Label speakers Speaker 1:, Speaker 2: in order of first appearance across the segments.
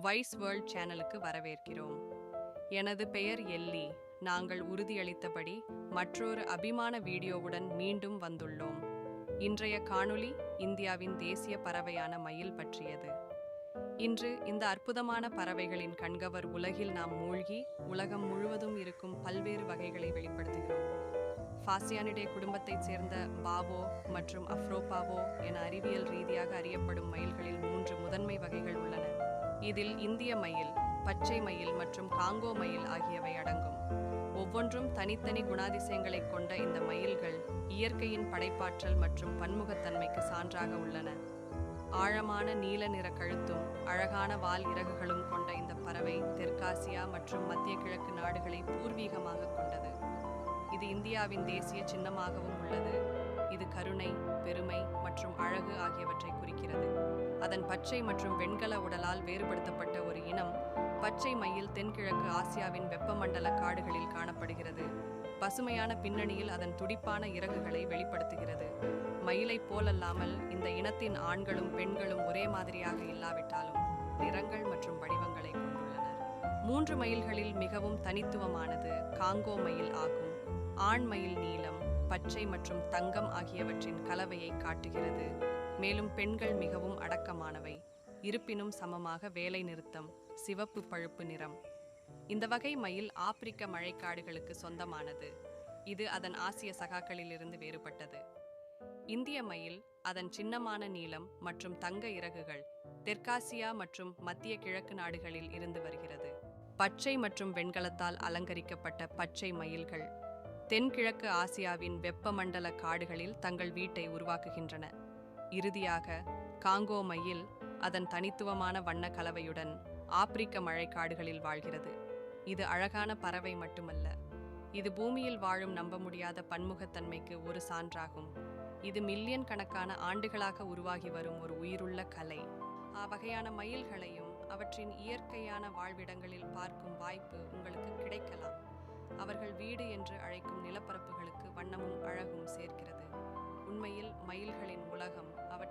Speaker 1: Wise world சேனலுக்கு வரவேற்கிறோம். எனது பெயர் எல்லி. நாங்கள் உறுதியளித்தபடி மற்றொரு அபிமான வீடியோவுடன் மீண்டும் வந்துள்ளோம். இன்றைய காணொளி இந்தியாவின் தேசிய பறவையான மயில் பற்றியது. இன்று இந்த அற்புதமான பறவைகளின் கண்கவர் உலகில் நாம் மூழ்கி உலகம் முழுவதும் இருக்கும் பல்வேறு வகைகளை வெளிப்படுத்துகிறோம். ஃபாசியானிடே குடும்பத்தைச் சேர்ந்த பாவோ மற்றும் அஃப்ரோபாவோ என அறிவியல் ரீதியாக அறியப்படும் மயில்களில் மூன்று முதன்மை வகைகள் உள்ளன. இதில் இந்திய மயில் பச்சை மயில் மற்றும் காங்கோ மயில் ஆகியவை அடங்கும். ஒவ்வொன்றும் தனித்தனி குணாதிசயங்களைக் கொண்ட இந்த மயில்கள் இயற்கையின் படைப்பாற்றல் மற்றும் பன்முகத்தன்மைக்கு சான்றாக உள்ளன. ஆழமான நீல நிற கழுத்தும் அழகான வால் இறகுகளும் கொண்ட இந்த பறவை தெற்காசியா மற்றும் மத்திய கிழக்கு நாடுகளை பூர்வீகமாக கொண்டது. இது இந்தியாவின் தேசிய சின்னமாகவும் உள்ளது. இது கருணை பெருமை அதன் பச்சை மற்றும் வெண்கல உடலால் வேறுபடுத்தப்பட்ட ஒரு இனம் பச்சை மயில் தென்கிழக்கு ஆசியாவின் வெப்பமண்டல காடுகளில் காணப்படுகிறது. பசுமையான பின்னணியில் அதன் துடிப்பான இறகுகளை வெளிப்படுத்துகிறது. மயிலைப் போலல்லாமல் இந்த இனத்தின் ஆண்களும் பெண்களும் ஒரே மாதிரியாக இல்லாவிட்டாலும் நிறங்கள் மற்றும் வடிவங்களை கொண்டுள்ளனர். மூன்று மயில்களில் மிகவும் தனித்துவமானது காங்கோ மயில் ஆகும். ஆண் மயில் நீலம் பச்சை மற்றும் தங்கம் ஆகியவற்றின் கலவையை காட்டுகிறது. மேலும் பெண்கள் மிகவும் அடக்கமானவை. இருப்பினும் சமமாக வேலை நிறுத்தம் சிவப்பு பழுப்பு நிறம். இந்த வகை மயில் ஆப்பிரிக்க மழைக்காடுகளுக்கு சொந்தமானது. இது அதன் ஆசிய சகாக்களிலிருந்து வேறுபட்டது. இந்திய மயில் அதன் சின்னமான நீளம் மற்றும் தங்க இறகுகள் தெற்காசியா மற்றும் மத்திய கிழக்கு நாடுகளில் இருந்து வருகிறது. பச்சை மற்றும் வெண்கலத்தால் அலங்கரிக்கப்பட்ட பச்சை மயில்கள் தென்கிழக்கு ஆசியாவின் வெப்பமண்டல காடுகளில் தங்கள் வீட்டை உருவாக்குகின்றன. இறுதியாக காங்கோ மயில் அதன் தனித்துவமான வண்ண கலவையுடன் ஆப்பிரிக்க மழைக்காடுகளில் வாழ்கிறது. இது அழகான பறவை மட்டுமல்ல இது பூமியில் வாழும் நம்ப முடியாத பன்முகத்தன்மைக்கு ஒரு சான்றாகும். இது மில்லியன் கணக்கான ஆண்டுகளாக உருவாகி வரும் ஒரு உயிருள்ள கலை. அவ்வகையான மயில்களையும் அவற்றின் இயற்கையான வாழ்விடங்களில் பார்க்கும் வாய்ப்பு உங்களுக்கு கிடைக்கலாம். அவர்கள் வீடு என்று அழைக்கும் நிலப்பரப்புகளுக்கு வண்ணமும் அழகும் சேர்க்கிறது.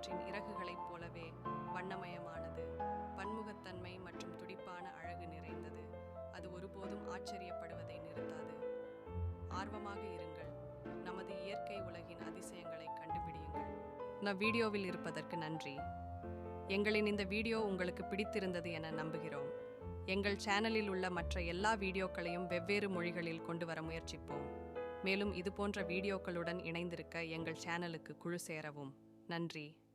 Speaker 1: அவற்றின் இறகுகளைப் போலவே வண்ணமயமானது. பன்முகத்தன்மை மற்றும் துடிப்பான அழகு நிறைந்தது. அது ஒருபோதும் ஆச்சரியப்படுவதை நிறுத்தாது. ஆர்வமாக இருங்கள். நமது இயற்கை உலகின் அதிசயங்களை கண்டுபிடியுங்கள். நான் வீடியோவில் இருப்பதற்கு நன்றி. எங்களின் இந்த வீடியோ உங்களுக்கு பிடித்திருந்தது என நம்புகிறோம். எங்கள் சேனலில் உள்ள மற்ற எல்லா வீடியோக்களையும் வெவ்வேறு மொழிகளில் கொண்டு வர முயற்சிப்போம். மேலும் இதுபோன்ற வீடியோக்களுடன் இணைந்திருக்க எங்கள் சேனலுக்கு குழு சேரவும். நன்றி.